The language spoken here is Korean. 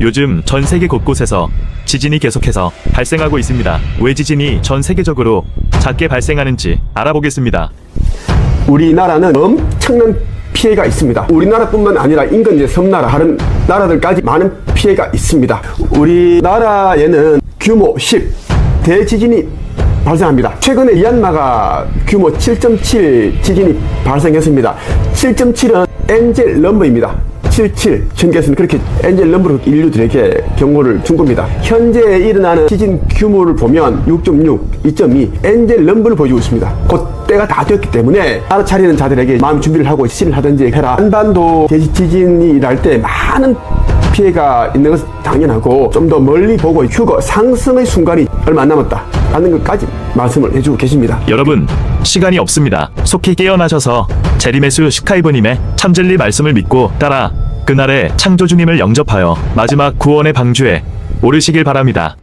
요즘 전 세계 곳곳에서 지진이 계속해서 발생하고 있습니다. 왜 지진이 전 세계적으로 작게 발생하는지 알아보겠습니다. 우리나라는 엄청난 피해가 있습니다. 우리나라뿐만 아니라 인근 섬나라 다른 나라들까지 많은 피해가 있습니다. 우리나라에는 규모 10 대지진이 발생합니다. 최근에 미얀마가 규모 7.7 지진이 발생했습니다. 7.7은 엔젤 넘버입니다. 77 전개에서는 그렇게 엔젤 넘버로 인류들에게 경고를 준 겁니다. 현재 일어나는 지진 규모를 보면 6.6, 2.2 엔젤 넘버를 보여주고 있습니다. 곧 때가 다 되었기 때문에 알아차리는 자들에게 마음 준비를 하고 지진을 하든지 해라. 한반도 대지 지진이 일할 때 많은 피해가 있는 것은 당연하고 좀 더 멀리 보고 휴거 상승의 순간이 얼마 안 남았다 라는 것까지 말씀을 해주고 계십니다. 여러분, 시간이 없습니다. 속히 깨어나셔서 제리메스 슈카이브님의 참진리 말씀을 믿고 따라 그날의 창조주님을 영접하여 마지막 구원의 방주에 오르시길 바랍니다.